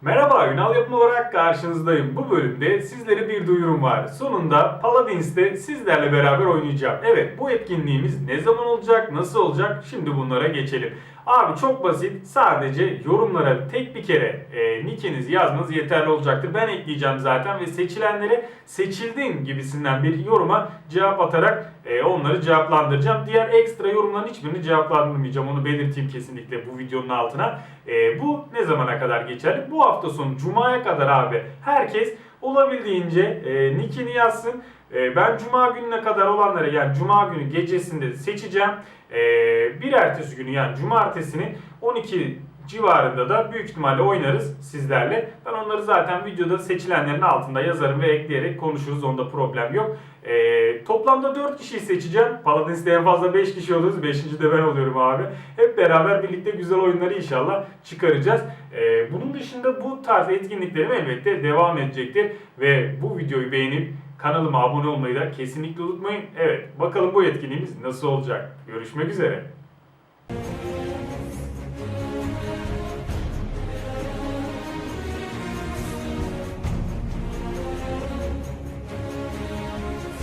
Mira, Ünal yapım olarak karşınızdayım. Bu bölümde sizlere bir duyurum var. Sonunda Paladins'te sizlerle beraber oynayacağım. Evet bu etkinliğimiz ne zaman olacak, nasıl olacak? Şimdi bunlara geçelim. Abi çok basit. Sadece yorumlara tek bir kere e, nickinizi yazmanız yeterli olacaktır. Ben ekleyeceğim zaten ve seçilenlere seçildin gibisinden bir yoruma cevap atarak e, onları cevaplandıracağım. Diğer ekstra yorumların hiçbirini cevaplandırmayacağım. Onu belirteyim kesinlikle bu videonun altına. E, bu ne zamana kadar geçerli? Bu hafta sonu Cuma'ya kadar abi herkes olabildiğince e, nickini yazsın. E, ben Cuma gününe kadar olanları yani Cuma günü gecesinde seçeceğim. E, bir ertesi günü yani Cumartesinin 12 civarında da büyük ihtimalle oynarız sizlerle. Ben onları zaten videoda seçilenlerin altında yazarım ve ekleyerek konuşuruz. Onda problem yok. Ee, toplamda 4 kişiyi seçeceğim. Paladins'te en fazla 5 kişi oluruz. 5. de ben oluyorum abi. Hep beraber birlikte güzel oyunları inşallah çıkaracağız. Ee, bunun dışında bu tarz etkinliklerim elbette devam edecektir. Ve bu videoyu beğenip kanalıma abone olmayı da kesinlikle unutmayın. Evet bakalım bu etkinliğimiz nasıl olacak. Görüşmek üzere.